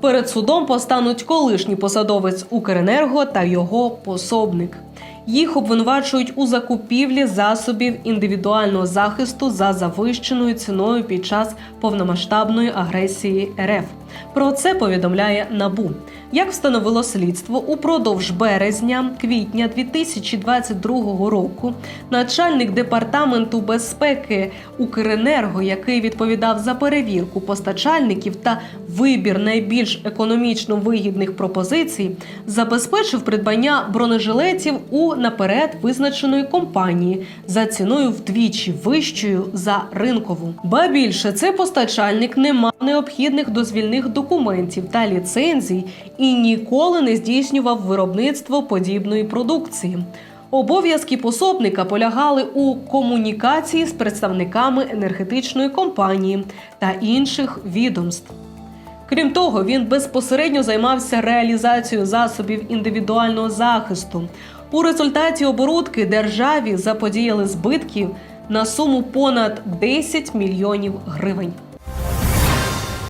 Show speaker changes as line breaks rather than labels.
Перед судом постануть колишній посадовець Укренерго та його пособник. Їх обвинувачують у закупівлі засобів індивідуального захисту за завищеною ціною під час повномасштабної агресії РФ. Про це повідомляє НАБУ. Як встановило слідство, упродовж березня-квітня 2022 року начальник департаменту безпеки Укренерго, який відповідав за перевірку постачальників та вибір найбільш економічно вигідних пропозицій, забезпечив придбання бронежилетів у наперед визначеної компанії за ціною вдвічі вищою за ринкову. Ба більше цей постачальник не мав необхідних дозвільних документів та ліцензій і ніколи не здійснював виробництво подібної продукції. Обов'язки пособника полягали у комунікації з представниками енергетичної компанії та інших відомств. Крім того, він безпосередньо займався реалізацією засобів індивідуального захисту. У результаті оборудки державі заподіяли збитків на суму понад 10 мільйонів гривень.